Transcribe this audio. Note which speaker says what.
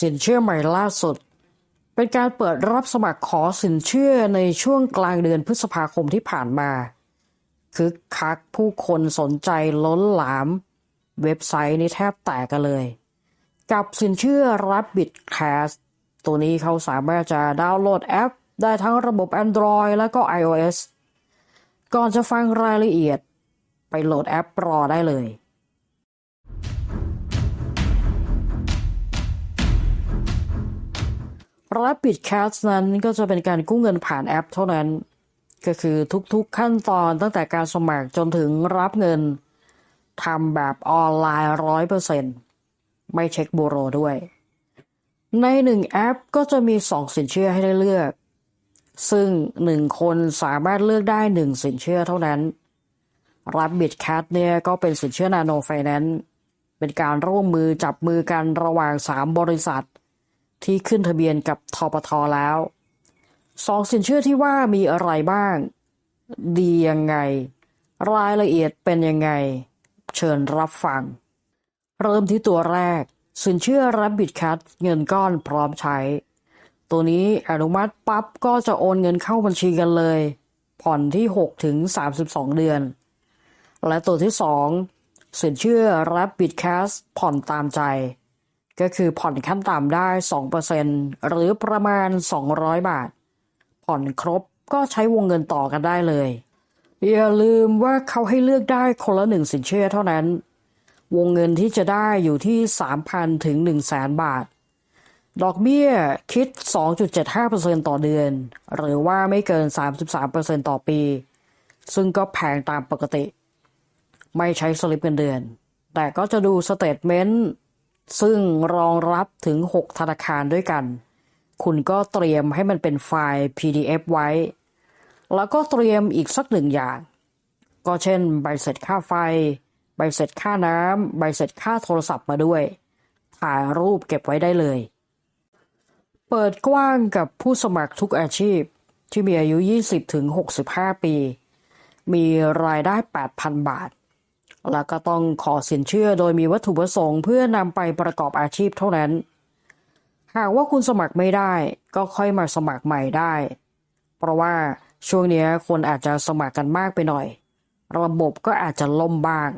Speaker 1: สินเชื่อใหม่ล่าสุด เป็นการเปิดรับสมัครขอสินเชื่อในช่วงกลางเดือนพฤษภาคมที่ผ่านมาคึกคักผู้คนสนใจล้นหลาม เว็บไซต์นี่แทบแตกกันเลย กับสินเชื่อ Rabbit Cash ตัวนี้เขาสามารถจะดาวน์โหลดแอป ได้ทั้งระบบ Android แล้วก็ iOS ก่อนจะฟังรายละเอียด ไปโหลดแอปรอได้เลย Rapid Cash นั้นก็จะเป็นการกู้เงินผ่านแอปเท่านั้น ก็คือทุกๆขั้นตอนตั้งแต่การสมัครจนถึงรับเงินทำแบบออนไลน์ร้อยเปอร์เซ็นต์ไม่เช็คบูโรด้วย ในหนึ่งแอปก็จะมีสองสินเชื่อให้ได้เลือก ซึ่งหนึ่งคนสามารถเลือกได้หนึ่งสินเชื่อเท่านั้น Rabbit Cat เนี่ยก็เป็นสินเชื่อนาโนไฟแนนซ์เป็นการร่วมมือจับมือกันระหว่างสามบริษัท ที่ขึ้นทะเบียนกับทปทแล้วสองสินเชื่อที่ว่ามีอะไรบ้าง ดียังไง รายละเอียดเป็นยังไง เชิญรับฟัง เริ่มที่ตัวแรก สินเชื่อ Rabbit Cat เงินก้อนพร้อมใช้ ตัวนี้อนุมัติปั๊บก็จะโอนเงินเข้าบัญชีกันเลย ผ่อนที่ 6 ถึง 32 เดือน และตัวที่ 2 สินเชื่อ Rabbit Cash ผ่อนตามใจ ก็คือผ่อนขั้นต่ำได้ 2%หรือประมาณ 200 บาท ผ่อนครบก็ใช้วงเงินต่อกันได้เลย อย่าลืมว่าเขาให้เลือกได้คนละหนึ่งสินเชื่อเท่านั้น วงเงินที่จะได้อยู่ที่ 3,000 ถึง 100,000บาท ดอกเบี้ยคิด 2.75%ต่อเดือน หรือว่าไม่เกิน 33%ต่อปี ซึ่งก็แพงตามปกติ ไม่ใช้สลิปเงินเดือน แต่ก็จะดูสเตทเมนต์ ซึ่งรองรับถึง 6 ธนาคารด้วยกัน คุณก็เตรียมให้มันเป็นไฟล์ PDF ไว้ แล้วก็เตรียมอีกสักหนึ่งอย่าง ก็เช่นใบเสร็จค่าไฟ ใบเสร็จค่าน้ำ ใบเสร็จค่าโทรศัพท์มาด้วย ถ่ายรูปเก็บไว้ได้เลย เปิดกว้างกับผู้สมัครทุกอาชีพที่มีอายุ 20ถึง65 ปี มีรายได้ 8,000 บาท แล้วก็ต้องขอสินเชื่อโดยมีวัตถุประสงค์เพื่อนำไปประกอบอาชีพเท่านั้น หากว่าคุณสมัครไม่ได้ก็ค่อยมาสมัครใหม่ได้ เพราะว่าช่วงนี้คนอาจจะสมัครกันมากไปหน่อย ระบบก็อาจจะล่มบ้าง